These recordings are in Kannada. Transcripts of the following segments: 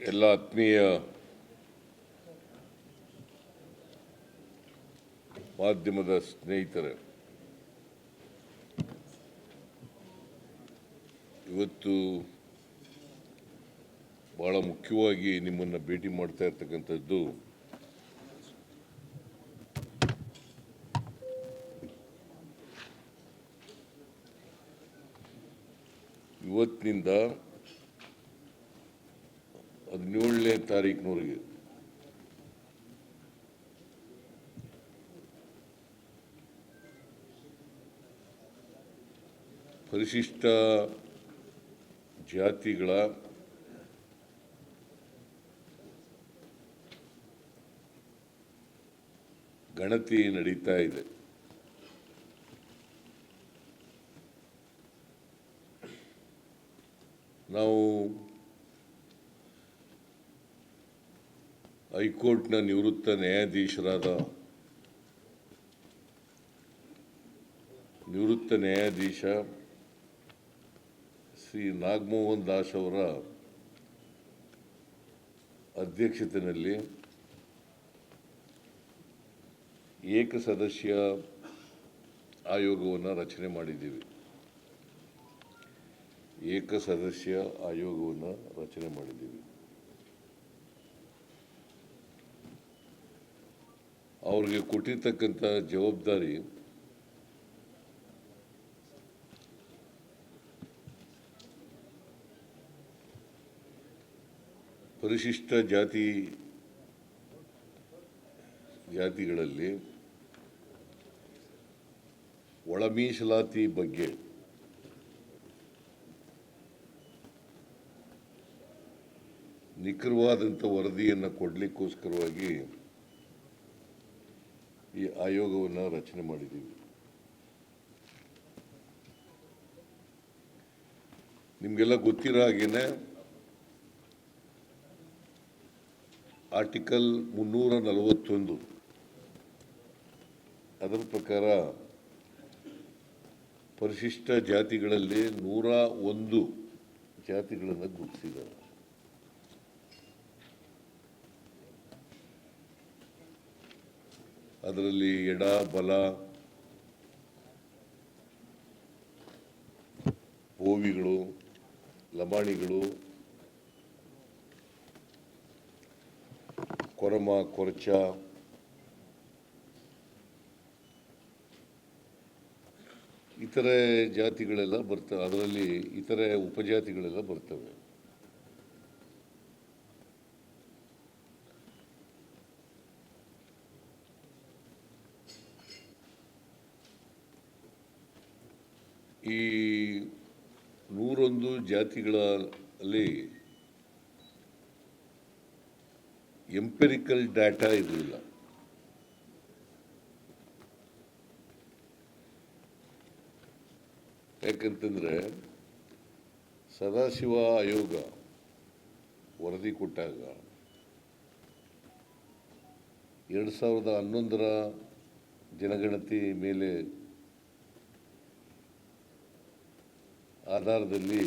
ಎಲ್ಲ ಆತ್ಮೀಯ ಮಾಧ್ಯಮದ ಸ್ನೇಹಿತರೆ ಇವತ್ತು ಬಹಳ ಮುಖ್ಯವಾಗಿ ನಿಮ್ಮನ್ನು ಭೇಟಿ ಮಾಡ್ತಾ ಇರ್ತಕ್ಕಂಥದ್ದು ಇವತ್ತಿನಿಂದ ಹದಿನೇಳನೇ ತಾರೀಕಿನವರೆಗೆ ಪರಿಶಿಷ್ಟ ಜಾತಿಗಳ ಗಣತಿ ನಡೀತಾ ಇದೆ ನಾವು ಹೈಕೋರ್ಟ್ನ ನಿವೃತ್ತ ನ್ಯಾಯಾಧೀಶರಾದ ನಿವೃತ್ತ ನ್ಯಾಯಾಧೀಶ ಶ್ರೀ ನಾಗಮೋಹನ್ ದಾಸ್ ಅವರ ಅಧ್ಯಕ್ಷತೆಯಲ್ಲಿ ಏಕಸದಸ್ಯ ಆಯೋಗವನ್ನು ರಚನೆ ಮಾಡಿದ್ದೀವಿ. ಏಕಸದಸ್ಯ ಆಯೋಗವನ್ನು ರಚನೆ ಮಾಡಿದ್ದೀವಿ. ಅವ್ರಿಗೆ ಕೊಟ್ಟಿರ್ತಕ್ಕಂಥ ಜವಾಬ್ದಾರಿ ಪರಿಶಿಷ್ಟ ಜಾತಿ ಜಾತಿಗಳಲ್ಲಿ ಒಳ ಮೀಸಲಾತಿ ಬಗ್ಗೆ ನಿಖರವಾದಂಥ ವರದಿಯನ್ನು ಕೊಡಲಿಕ್ಕೋಸ್ಕರವಾಗಿ ಈ ಆಯೋಗವನ್ನು ರಚನೆ ಮಾಡಿದ್ದೀವಿ. ನಿಮಗೆಲ್ಲ ಗೊತ್ತಿರೋ ಹಾಗೇನೆ ಆರ್ಟಿಕಲ್ ಮುನ್ನೂರ ನಲವತ್ತೊಂದು ಅದರ ಪ್ರಕಾರ ಪರಿಶಿಷ್ಟ ಜಾತಿಗಳಲ್ಲಿ ನೂರ ಒಂದು ಜಾತಿಗಳನ್ನು ಗುರುತಿಸಿದ್ದಾರೆ. ಅದರಲ್ಲಿ ಎಡ ಬಲ ಹೋವಿಗಳು ಲಬಾಣಿಗಳು ಕೊರಮ ಕೊರಚ ಇತರೆ ಜಾತಿಗಳೆಲ್ಲ ಬರ್ತವೆ ಅದರಲ್ಲಿ ಇತರೆ ಉಪಜಾತಿಗಳೆಲ್ಲ ಬರ್ತವೆ. ಈ ನೂರೊಂದು ಜಾತಿಗಳಲ್ಲಿ ಎಂಪೆರಿಕಲ್ ಡಾಟಾ ಇರಲಿಲ್ಲ. ಯಾಕಂತಂದರೆ ಸದಾಶಿವ ಆಯೋಗ ವರದಿ ಕೊಟ್ಟಾಗ ಎರಡು ಸಾವಿರದ ಹನ್ನೊಂದರ ಜನಗಣತಿ ಮೇಲೆ ಆಧಾರದಲ್ಲಿ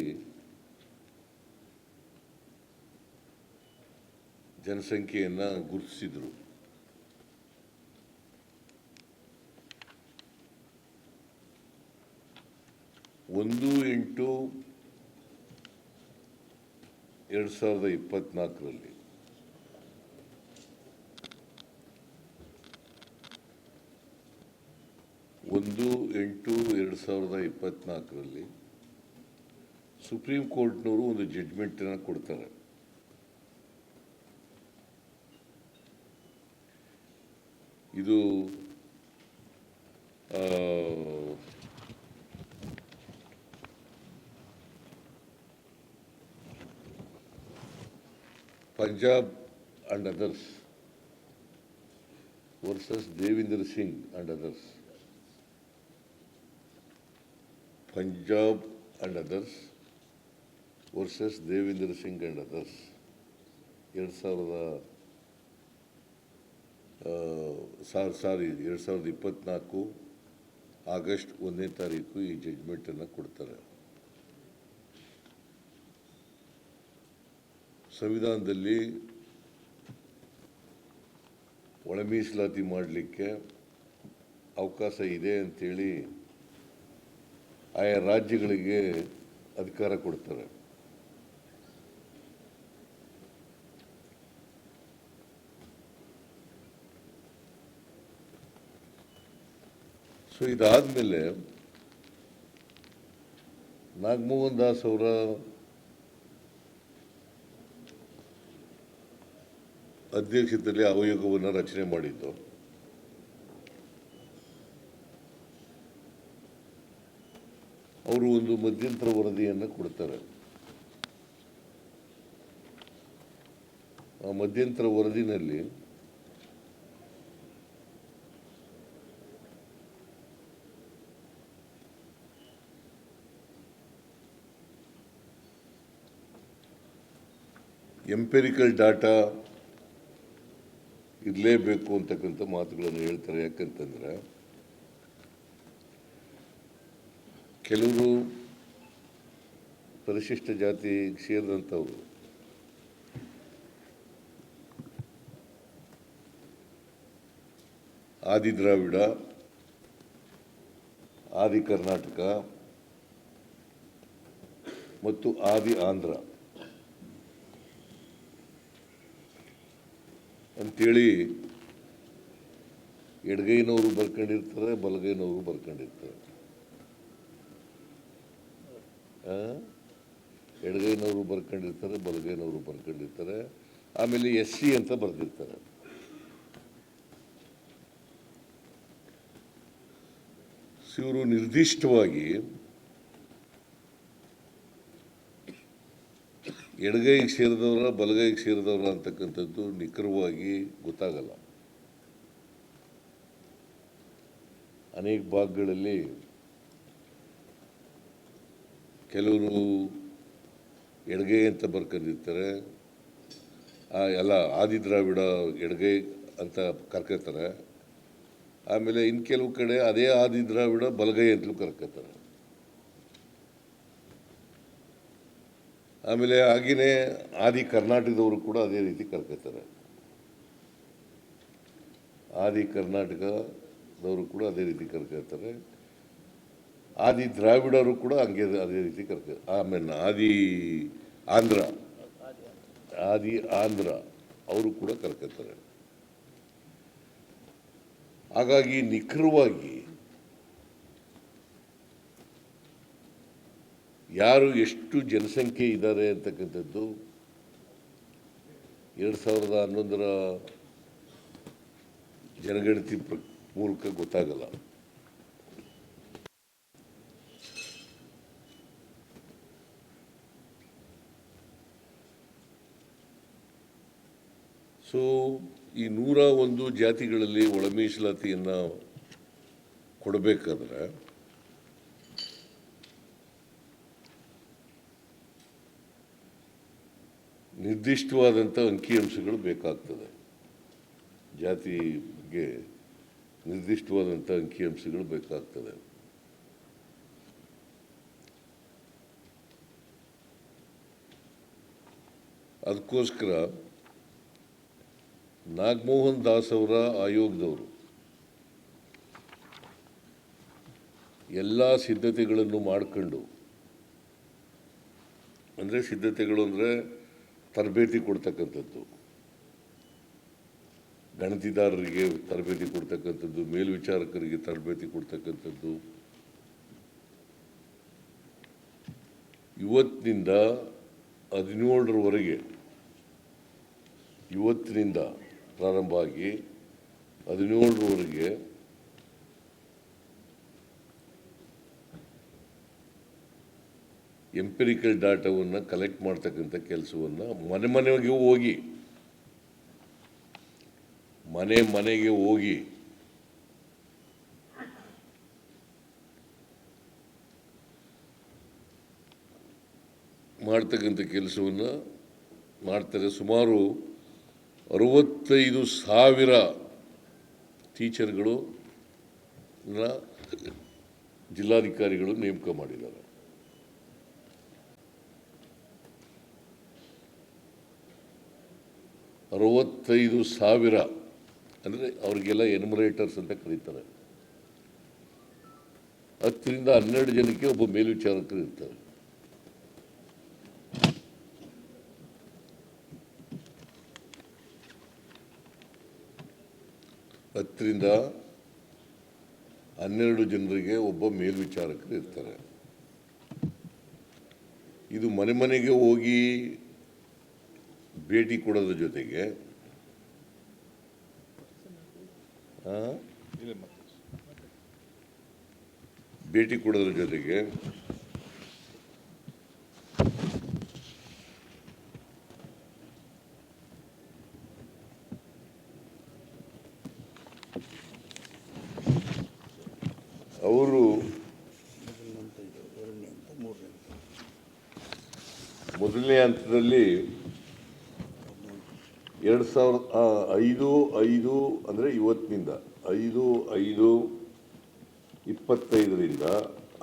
ಜನಸಂಖ್ಯೆಯನ್ನು ಗುರುತಿಸಿದರು. ಒಂದು ಎಂಟು ಎರಡು ಸಾವಿರದ ಇಪ್ಪತ್ನಾಲ್ಕರಲ್ಲಿ ಒಂದು ಎಂಟು ಎರಡು ಸಾವಿರದ ಇಪ್ಪತ್ನಾಲ್ಕರಲ್ಲಿ ಸುಪ್ರೀಂ ಕೋರ್ಟ್ನವರು ಒಂದು ಜಡ್ಜ್ಮೆಂಟನ್ನು ಕೊಡ್ತಾರೆ. ಇದು Punjab and others versus Devinder Singh and others Punjab and others versus Devendra Singh and others ಎರಡು ಸಾವಿರದ ಸಾರಿ ಸಾರಿ, ಎರಡು ಸಾವಿರದ ಇಪ್ಪತ್ತ್ನಾಲ್ಕು ಆಗಸ್ಟ್ ಒಂದನೇ ತಾರೀಕು ಈ ಜಡ್ಜ್ಮೆಂಟನ್ನು ಕೊಡ್ತಾರೆ. ಸಂವಿಧಾನದಲ್ಲಿ ಒಳ ಮೀಸಲಾತಿ ಮಾಡಲಿಕ್ಕೆ ಅವಕಾಶ ಇದೆ ಅಂಥೇಳಿ ಆಯಾ ರಾಜ್ಯಗಳಿಗೆ ಅಧಿಕಾರ ಕೊಡ್ತಾರೆ. ಸೊ ಇದಾದಮೇಲೆ ನಾಗಮೋಹನ್ ದಾಸ್ ಅವರ ಅಧ್ಯಕ್ಷತೆಯಲ್ಲಿ ಆಯೋಗವನ್ನು ರಚನೆ ಮಾಡಿದ್ದು. ಅವರು ಒಂದು ಮಧ್ಯಂತರ ವರದಿಯನ್ನು ಕೊಡ್ತಾರೆ. ಆ ಮಧ್ಯಂತರ ವರದಿನಲ್ಲಿ ಎಂಪೆರಿಕಲ್ ಡಾಟಾ ಇರಲೇಬೇಕು ಅಂತಕ್ಕಂಥ ಮಾತುಗಳನ್ನು ಹೇಳ್ತಾರೆ. ಯಾಕಂತಂದರೆ ಕೆಲವರು ಪರಿಶಿಷ್ಟ ಜಾತಿ ಸೇರಿದಂಥವ್ರು ಆದಿ ದ್ರಾವಿಡ ಆದಿ ಕರ್ನಾಟಕ ಮತ್ತು ಆದಿ ಆಂಧ್ರ ಅಂತೇಳಿ ಎಡಗೈನವರು ಬರ್ಕೊಂಡಿರ್ತಾರೆ ಬಲಗೈನವರು ಬರ್ಕೊಂಡಿರ್ತಾರೆ? ಎಡಗೈನವರು ಬರ್ಕೊಂಡಿರ್ತಾರೆ ಬಲಗೈನವರು ಬರ್ಕೊಂಡಿರ್ತಾರೆ ಆಮೇಲೆ ಎಸ್ ಸಿ ಅಂತ ಬರೆದಿರ್ತಾರೆ. ಇವರು ನಿರ್ದಿಷ್ಟವಾಗಿ ಎಡಗೈಗೆ ಸೇರಿದವರ ಬಲಗೈಗೆ ಸೇರಿದವರ ಅಂತಕ್ಕಂಥದ್ದು ನಿಖರವಾಗಿ ಗೊತ್ತಾಗಲ್ಲ. ಅನೇಕ ಭಾಗಗಳಲ್ಲಿ ಕೆಲವರು ಎಡಗೈ ಅಂತ ಬರ್ಕೊಂಡಿರ್ತಾರೆ. ಎಲ್ಲ ಆದಿ ದ್ರಾವಿಡ ಎಡಗೈ ಅಂತ ಕರ್ಕೋತಾರೆ ಆಮೇಲೆ ಇನ್ನು ಕೆಲವು ಕಡೆ ಅದೇ ಆದಿ ದ್ರಾವಿಡ ಬಲಗೈ ಅಂತಲೂ ಕರ್ಕೋತಾರೆ ಆಮೇಲೆ ಹಾಗೆಯೇ ಆದಿ ಕರ್ನಾಟಕದವರು ಕೂಡ ಅದೇ ರೀತಿ ಕರ್ಕೋತಾರೆ ಆದಿ ಕರ್ನಾಟಕದವರು ಕೂಡ ಅದೇ ರೀತಿ ಕರ್ಕೋತಾರೆ ಆದಿ ದ್ರಾವಿಡರು ಕೂಡ ಹಂಗೆ ಅದೇ ರೀತಿ ಕರ್ಕ, ಆಮೇಲೆ ಆದಿ ಆಂಧ್ರ. ಆದಿ ಆಂಧ್ರ ಅವರು ಕೂಡ ಕರ್ಕೋತಾರೆ ಹಾಗಾಗಿ ನಿಖರವಾಗಿ ಯಾರು ಎಷ್ಟು ಜನಸಂಖ್ಯೆ ಇದ್ದಾರೆ ಅಂತಕ್ಕಂಥದ್ದು ಎರಡು ಸಾವಿರದ ಹನ್ನೊಂದರ ಜನಗಣತಿ ಪ್ರ, ಮೂಲಕ ಗೊತ್ತಾಗಲ್ಲ. ಸೊ, ಈ ನೂರ ಒಂದು ಜಾತಿಗಳಲ್ಲಿ ಒಳ ಮೀಸಲಾತಿಯನ್ನು ಕೊಡಬೇಕಾದ್ರೆ ನಿರ್ದಿಷ್ಟವಾದಂಥ ಅಂಕಿಅಂಶಗಳು ಬೇಕಾಗ್ತದೆ. ಜಾತಿ ಬಗ್ಗೆ ನಿರ್ದಿಷ್ಟವಾದಂಥ ಅಂಕಿಅಂಶಗಳು ಬೇಕಾಗ್ತದೆ. ಅದಕ್ಕೋಸ್ಕರ ನಾಗಮೋಹನ್ ದಾಸ್ ಅವರ ಆಯೋಗದವರು ಎಲ್ಲ ಸಿದ್ಧತೆಗಳನ್ನು ಮಾಡಿಕೊಂಡು, ಅಂದರೆ ಸಿದ್ಧತೆಗಳು ಅಂದರೆ ತರಬೇತಿ ಕೊಡ್ತಕ್ಕಂಥದ್ದು. ಗಣತಿದಾರರಿಗೆ ತರಬೇತಿ ಕೊಡ್ತಕ್ಕಂಥದ್ದು ಮೇಲ್ವಿಚಾರಕರಿಗೆ ತರಬೇತಿ ಕೊಡ್ತಕ್ಕಂಥದ್ದು. ಇವತ್ತಿನಿಂದ ಹದಿನೇಳರವರೆಗೆ ಇವತ್ತಿನಿಂದ ಪ್ರಾರಂಭ ಆಗಿ ಹದಿನೇಳರವರೆಗೆ ಎಂಪಿರಿಕಲ್ ಡಾಟಾವನ್ನು ಕಲೆಕ್ಟ್ ಮಾಡ್ತಕ್ಕಂಥ ಕೆಲಸವನ್ನು ಮನೆ ಮನೆಗೆ ಹೋಗಿ, ಮನೆ ಮನೆಗೆ ಹೋಗಿ ಮಾಡ್ತಕ್ಕಂಥ ಕೆಲಸವನ್ನು ಮಾಡ್ತಾರೆ. ಸುಮಾರು ಅರವತ್ತೈದು ಸಾವಿರ ಟೀಚರ್ಗಳು ಜಿಲ್ಲಾಧಿಕಾರಿಗಳು ನೇಮಕ ಮಾಡಿದ್ದಾರೆ. ಅರವತ್ತೈದು ಸಾವಿರ ಅಂದರೆ ಅವರಿಗೆಲ್ಲ ಎನ್ಮರೇಟರ್ಸ್ ಅಂತ ಕರೀತಾರೆ. ಹತ್ತರಿಂದ ಹನ್ನೆರಡು ಜನಕ್ಕೆ ಒಬ್ಬ ಮೇಲ್ವಿಚಾರಕರು ಇರ್ತಾರೆ. ಹತ್ತರಿಂದ ಹನ್ನೆರಡು ಜನರಿಗೆ ಒಬ್ಬ ಮೇಲ್ವಿಚಾರಕರು ಇರ್ತಾರೆ. ಇದು ಮನೆ ಮನೆಗೆ ಹೋಗಿ ಭೇಟಿ ಕೊಡೋದ್ರ ಜೊತೆಗೆ? ಭೇಟಿ ಕೊಡೋದ್ರ ಜೊತೆಗೆ ಅವರು ಮೊದಲನೇ ಹಂತದಲ್ಲಿ ಎರಡು ಸಾವಿರದ ಐದು ಐದು ಅಂದರೆ ಇವತ್ತಿನಿಂದ, ಐದು ಐದು, ಇಪ್ಪತ್ತೈದರಿಂದ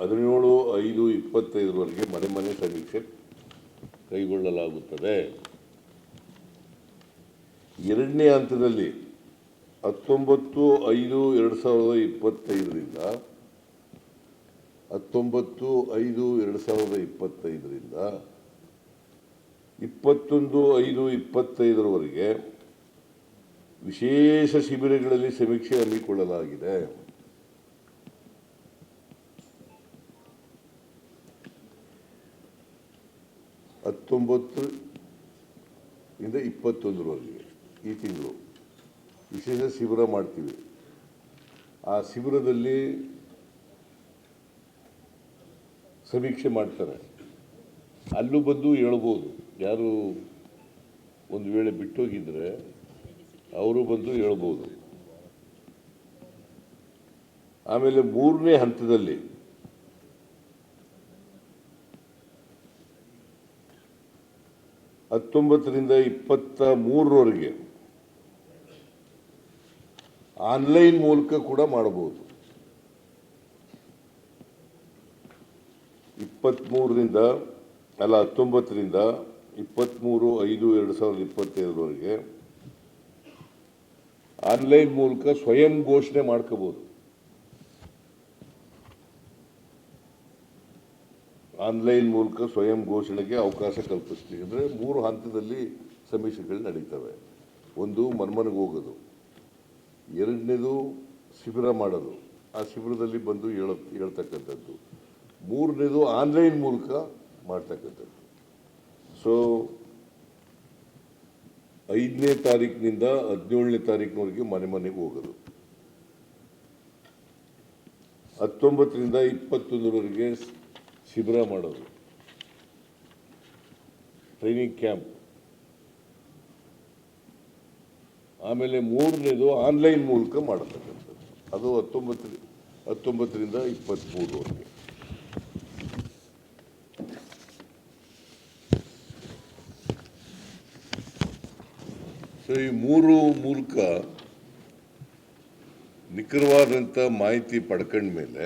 ಹದಿನೇಳು, ಐದು, ಇಪ್ಪತ್ತೈದರವರೆಗೆ ಮನೆ ಮನೆ ಸಮೀಕ್ಷೆ ಕೈಗೊಳ್ಳಲಾಗುತ್ತದೆ. ಎರಡನೇ ಹಂತದಲ್ಲಿ ಹತ್ತೊಂಬತ್ತು, ಐದು, ಎರಡು ಸಾವಿರದ ಇಪ್ಪತ್ತೈದರಿಂದ, ಹತ್ತೊಂಬತ್ತು, ಐದು, ಎರಡು ಸಾವಿರದ ಇಪ್ಪತ್ತೈದರಿಂದ ಇಪ್ಪತ್ತೊಂದು, ಐದು, ಇಪ್ಪತ್ತೈದರವರೆಗೆ ವಿಶೇಷ ಶಿಬಿರಗಳಲ್ಲಿ ಸಮೀಕ್ಷೆ ಹಮ್ಮಿಕೊಳ್ಳಲಾಗಿದೆ. ಹತ್ತೊಂಬತ್ತು ಇಂದ ಇಪ್ಪತ್ತೊಂದರವರೆಗೆ ಈ ತಿಂಗಳು ವಿಶೇಷ ಶಿಬಿರ ಮಾಡ್ತೀವಿ. ಆ ಶಿಬಿರದಲ್ಲಿ ಸಮೀಕ್ಷೆ ಮಾಡ್ತಾರೆ. ಅಲ್ಲೂ ಬಂದು ಹೇಳ್ಬೋದು. ಯಾರು ಒಂದು ವೇಳೆ ಬಿಟ್ಟೋಗಿದ್ರೆ ಅವರು ಬಂದು ಹೇಳ್ಬೋದು. ಆಮೇಲೆ ಮೂರನೇ ಹಂತದಲ್ಲಿ ಹತ್ತೊಂಬತ್ತರಿಂದ ಇಪ್ಪತ್ತ ಮೂರರವರೆಗೆ ಆನ್ಲೈನ್ ಮೂಲಕ ಕೂಡ ಮಾಡಬಹುದು. ಇಪ್ಪತ್ತ್ಮೂರರಿಂದ ಅಲ್ಲ ಹತ್ತೊಂಬತ್ತರಿಂದ ಇಪ್ಪತ್ತ್ಮೂರು ಐದು, ಎರಡು ಸಾವಿರದ ಇಪ್ಪತ್ತೈದರವರೆಗೆ ಆನ್ಲೈನ್ ಮೂಲಕ ಸ್ವಯಂ ಘೋಷಣೆ ಮಾಡ್ಕೋಬೋದು. ಆನ್ಲೈನ್ ಮೂಲಕ ಸ್ವಯಂ ಘೋಷಣೆಗೆ ಅವಕಾಶ ಕಲ್ಪಿಸ್ತೀವಿ. ಅಂದರೆ ಮೂರು ಹಂತದಲ್ಲಿ ಸಮೀಕ್ಷೆಗಳು ನಡೀತವೆ. ಒಂದು, ಮನ್ಮನೆಗೆ ಹೋಗೋದು. ಎರಡನೇದು, ಶಿಬಿರ ಮಾಡೋದು. ಆ ಶಿಬಿರದಲ್ಲಿ ಬಂದು ಹೇಳ, ಹೇಳ್ತಕ್ಕಂಥದ್ದು. ಮೂರನೇದು, ಆನ್ಲೈನ್ ಮೂಲಕ ಮಾಡ್ತಕ್ಕಂಥದ್ದು. ಸೊ ಐದನೇ ತಾರೀಕಿನಿಂದ ಹದಿನೇಳನೇ ತಾರೀಕಿನವರೆಗೆ ಮನೆ ಮನೆಗೆ ಹೋಗೋದು. ಹತ್ತೊಂಬತ್ತರಿಂದ ಇಪ್ಪತ್ತೊಂದರವರೆಗೆ ಶಿಬಿರ ಮಾಡೋದು. ಟ್ರೈನಿಂಗ್ ಕ್ಯಾಂಪ್ ಆಮೇಲೆ ಮೂರನೇದು ಆನ್ಲೈನ್ ಮೂಲಕ ಮಾಡತಕ್ಕಂಥದ್ದು. ಅದು ಹತ್ತೊಂಬತ್ತು ಹತ್ತೊಂಬತ್ತರಿಂದ ಇಪ್ಪತ್ತ್ಮೂರವರೆಗೆ ಸೊ ಈ ಮೂರು ಮೂಲಕ ನಿಖರವಾದಂಥ ಮಾಹಿತಿ ಪಡ್ಕೊಂಡ ಮೇಲೆ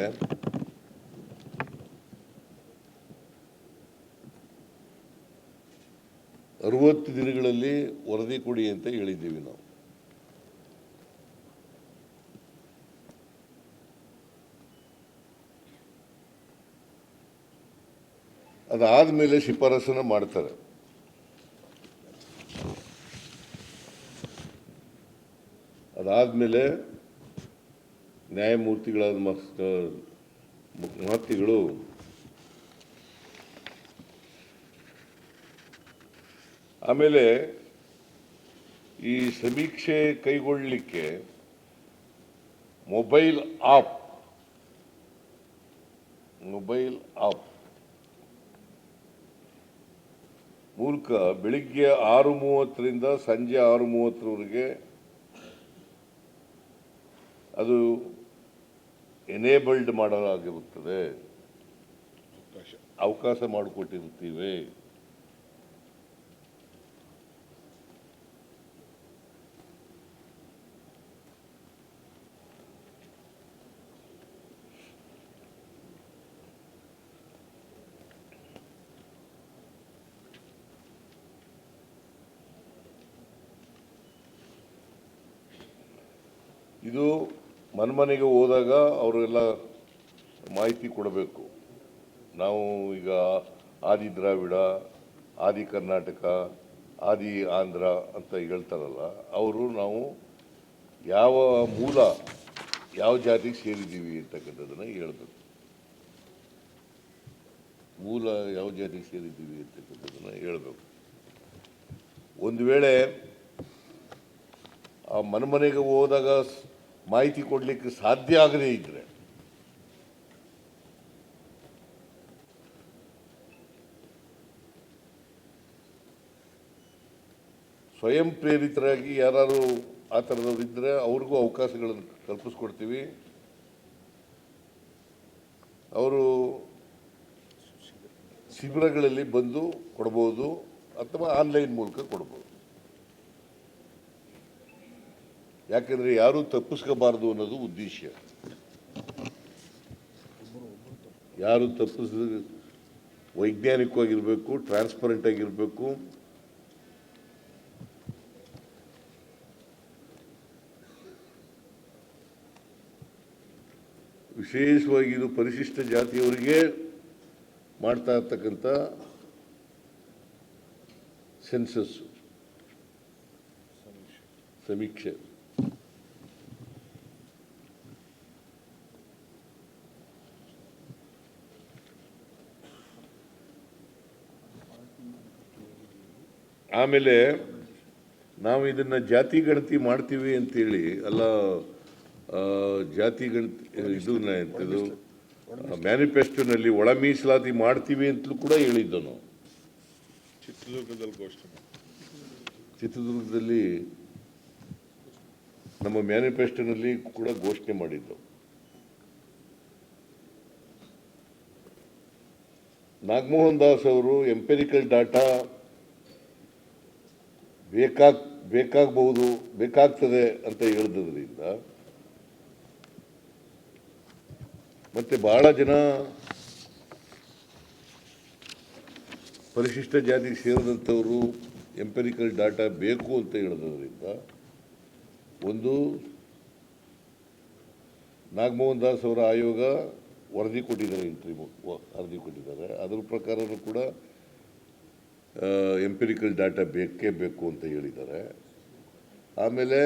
ಅರವತ್ತು ದಿನಗಳಲ್ಲಿ ವರದಿ ಕೊಡಿ ಅಂತ ಹೇಳಿದ್ದೀವಿ ನಾವು. ಅದಾದ ಮೇಲೆ ಶಿಫಾರಸನ್ನು ಮಾಡ್ತಾರೆ. ಅದಾದಮೇಲೆ ನ್ಯಾಯಮೂರ್ತಿಗಳಾದ ಮಹರ್ತಿಗಳು ಆಮೇಲೆ ಈ ಸಮೀಕ್ಷೆ ಕೈಗೊಳ್ಳಲಿಕ್ಕೆ ಮೊಬೈಲ್ ಆಪ್ ಮೊಬೈಲ್ ಆಪ್ ಮೂಲಕ ಬೆಳಿಗ್ಗೆ ಆರು ಮೂವತ್ತರಿಂದ ಸಂಜೆ ಆರು ಮೂವತ್ತರವರೆಗೆ ಅದು ಎನೇಬಲ್ಡ್ ಮಾಡಲಾಗಿರುತ್ತದೆ. ಅವಕಾಶ. ಮಾಡಿಕೊಟ್ಟಿರ್ತೀವಿ ಇದು ಮನ್ಮನೆಗೆ ಹೋದಾಗ ಅವರೆಲ್ಲ ಮಾಹಿತಿ ಕೊಡಬೇಕು. ನಾವು ಈಗ ಆದಿ ದ್ರಾವಿಡ, ಆದಿ ಕರ್ನಾಟಕ, ಆದಿ ಆಂಧ್ರ ಅಂತ ಹೇಳ್ತಾರಲ್ಲ, ಅವರು ನಾವು ಯಾವ ಮೂಲ, ಯಾವ ಜಾತಿಗೆ ಸೇರಿದ್ದೀವಿ ಅಂತಕ್ಕಂಥದ್ದನ್ನು ಹೇಳ್ಬೇಕು. ಮೂಲ ಯಾವ ಜಾತಿಗೆ ಸೇರಿದ್ದೀವಿ ಅಂತಕ್ಕಂಥದ್ದನ್ನು ಹೇಳಬೇಕು. ಒಂದು ವೇಳೆ ಆ ಮನೆಮನೆಗೆ ಹೋದಾಗ ಮಾಹಿತಿ ಕೊಡಲಿಕ್ಕೆ ಸಾಧ್ಯ ಆಗದೇ ಇದ್ರೆ ಸ್ವಯಂ ಪ್ರೇರಿತರಾಗಿ ಯಾರು ಆ ಥರದವ್ರು ಇದ್ದರೆ ಅವ್ರಿಗೂ ಅವಕಾಶಗಳನ್ನು ಕಲ್ಪಿಸ್ಕೊಡ್ತೀವಿ. ಅವರು ಶಿಬಿರಗಳಲ್ಲಿ ಬಂದು ಕೊಡ್ಬೋದು ಅಥವಾ ಆನ್ಲೈನ್ ಮೂಲಕ ಕೊಡ್ಬೋದು. ಯಾಕೆಂದರೆ ಯಾರೂ ತಪ್ಪಿಸ್ಕೋಬಾರ್ದು ಅನ್ನೋದು ಉದ್ದೇಶ. ಯಾರು ತಪ್ಪಿಸ್ ವೈಜ್ಞಾನಿಕವಾಗಿರಬೇಕು ಟ್ರಾನ್ಸ್ಪರೆಂಟ್ ಆಗಿರಬೇಕು. ವಿಶೇಷವಾಗಿ ಇದು ಪರಿಶಿಷ್ಟ ಜಾತಿಯವರಿಗೆ ಮಾಡ್ತಾ ಇರ್ತಕ್ಕಂಥ ಸೆನ್ಸಸ್ ಸಮೀಕ್ಷೆ. ಆಮೇಲೆ ನಾವು ಇದನ್ನ ಜಾತಿ ಗಣತಿ ಮಾಡ್ತೀವಿ ಅಂತೇಳಿ ಅಲ್ಲ ಜಾತಿ ಗಣತಿ ಇದು ಇದು ಮ್ಯಾನಿಫೆಸ್ಟೋನಲ್ಲಿ ಒಳ ಮೀಸಲಾತಿ ಮಾಡ್ತೀವಿ ಅಂತಲೂ ಕೂಡ ಹೇಳಿದ್ದು ನಾವು ಚಿತ್ರದುರ್ಗದಲ್ಲಿ ಘೋಷಣೆ. ಚಿತ್ರದುರ್ಗದಲ್ಲಿ ನಮ್ಮ ಮ್ಯಾನಿಫೆಸ್ಟೋನಲ್ಲಿ ಕೂಡ ಘೋಷಣೆ ಮಾಡಿದ್ದು ನಾಗಮೋಹನ್ ದಾಸ್ ಅವರು ಎಂಪೆರಿಕಲ್ ಡಾಟಾ ಬೇಕಾಗ್ ಬೇಕಾಗಬಹುದು, ಬೇಕಾಗ್ತದೆ ಅಂತ ಹೇಳಿದ್ರಿಂದ ಮತ್ತೆ ಬಹಳ ಜನ ಪರಿಶಿಷ್ಟ ಜಾತಿಗೆ ಸೇರಿದಂಥವರು ಎಂಪೆರಿಕಲ್ ಡಾಟಾ ಬೇಕು ಅಂತ ಹೇಳಿದ್ರಿಂದ ಒಂದು ನಾಗಮೋಹನ್ ದಾಸ್ ಅವರ ಆಯೋಗ ವರದಿ ಕೊಟ್ಟಿದ್ದಾರೆ ಇಂಟ್ರಿ ವರದಿ ಕೊಟ್ಟಿದ್ದಾರೆ. ಅದರ ಪ್ರಕಾರನೂ ಕೂಡ ಎಂಪೆರಿಕಲ್ ಡಾಟಾ ಬೇಕೇ ಬೇಕು ಅಂತ ಹೇಳಿದ್ದಾರೆ. ಆಮೇಲೆ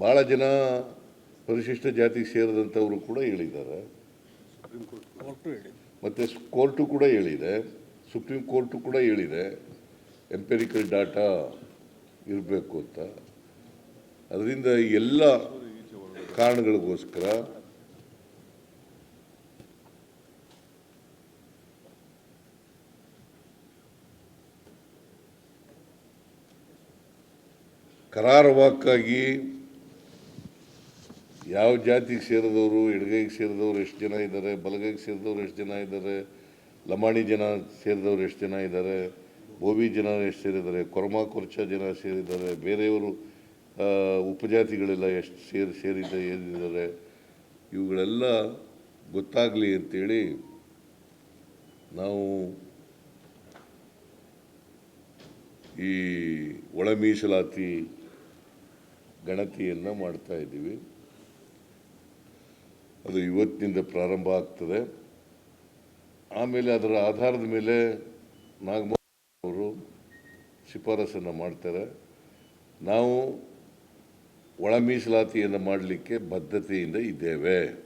ಭಾಳ ಜನ ಪರಿಶಿಷ್ಟ ಜಾತಿಗೆ ಸೇರಿದಂಥವರು ಕೂಡ ಹೇಳಿದ್ದಾರೆ. ಮತ್ತು ಕೋರ್ಟು ಕೂಡ ಹೇಳಿದೆ. ಸುಪ್ರೀಂ ಕೋರ್ಟು ಕೂಡ ಹೇಳಿದೆ. ಎಂಪೆರಿಕಲ್ ಡಾಟಾ ಇರಬೇಕು ಅಂತ. ಅದರಿಂದ ಎಲ್ಲ ಕಾರಣಗಳಿಗೋಸ್ಕರ ಕರಾರವಾಕ್ಕಾಗಿ ಯಾವ ಜಾತಿಗೆ ಸೇರಿದವರು ಎಡಗೈಗೆ ಸೇರಿದವರು ಎಷ್ಟು ಜನ ಇದ್ದಾರೆ, ಬಲಗೈಗೆ ಸೇರಿದವರು ಎಷ್ಟು ಜನ ಇದ್ದಾರೆ, ಲಮಾಣಿ ಜನ ಸೇರಿದವರು ಎಷ್ಟು ಜನ ಇದ್ದಾರೆ ಬೋಬಿ ಜನ ಎಷ್ಟು ಸೇರಿದ್ದಾರೆ, ಕೊರ್ಮಾ ಕೊರ್ಚ ಜನ ಸೇರಿದ್ದಾರೆ, ಬೇರೆಯವರು ಉಪಜಾತಿಗಳೆಲ್ಲ ಎಷ್ಟು ಸೇರಿ, ಸೇರಿದ, ಏನಿದ್ದಾರೆ, ಇವುಗಳೆಲ್ಲ ಗೊತ್ತಾಗಲಿ ಅಂತೇಳಿ ನಾವು ಈ ಒಳ ಮೀಸಲಾತಿ ಗಣತಿಯನ್ನು ಮಾಡ್ತಾ ಇದ್ದೀವಿ. ಅದು ಇವತ್ತಿನಿಂದ ಪ್ರಾರಂಭ ಆಗ್ತದೆ. ಆಮೇಲೆ ಅದರ ಆಧಾರದ ಮೇಲೆ ಅವರು ಶಿಫಾರಸನ್ನು ಮಾಡ್ತಾರೆ. ನಾವು ಒಳ ಮೀಸಲಾತಿಯನ್ನು ಮಾಡಲಿಕ್ಕೆ ಬದ್ಧತೆಯಿಂದ ಇದ್ದೇವೆ.